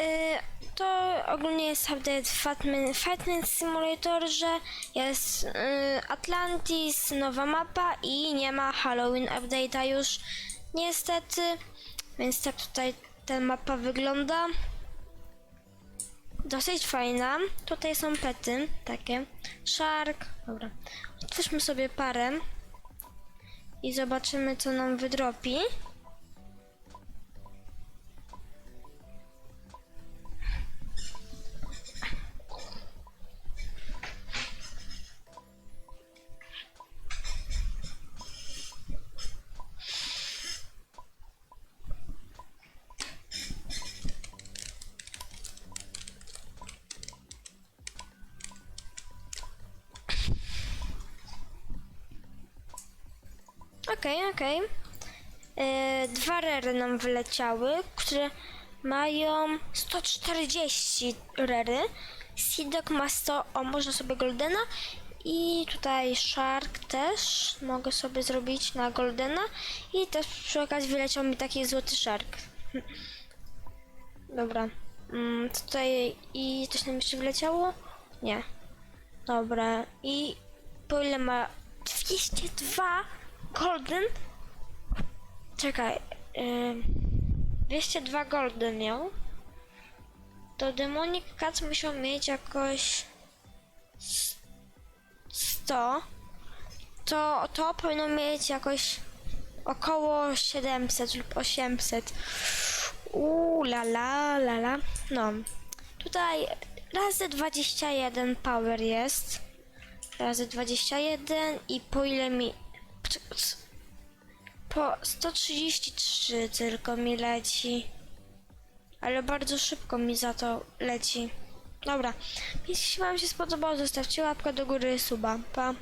Y, to ogólnie jest update Fatman, Fatman Simulator, że jest y, Atlantis, nowa mapa i nie ma Halloween update'a już niestety, więc tak tutaj ta mapa wygląda. Dosyć fajna. Tutaj są pety takie. Shark. Dobra. Otwórzmy sobie parę i zobaczymy co nam wydropi. Okej, okej. E, Dwa rery nam wyleciały, które mają 140 rery. Sidok ma 100, o można sobie Goldena. I tutaj Shark też mogę sobie zrobić na Goldena. I też przy okazji wyleciał mi taki złoty Shark. Dobra. Mm, tutaj i coś nam jeszcze wyleciało? Nie. Dobra. I po ile ma 202 golden? Czekaj. Yy, 202 golden miał. To Demonic Cat musiał mieć jakoś 100. To, to powinno mieć jakoś około 700 lub 800. Uuu, la la la la. No. Tutaj razy 21 power jest. Razy 21 i po ile mi... Po 133 tylko mi leci. Ale bardzo szybko mi za to leci. Dobra. Jeśli wam się spodobało, zostawcie łapkę do góry, suba. Pa.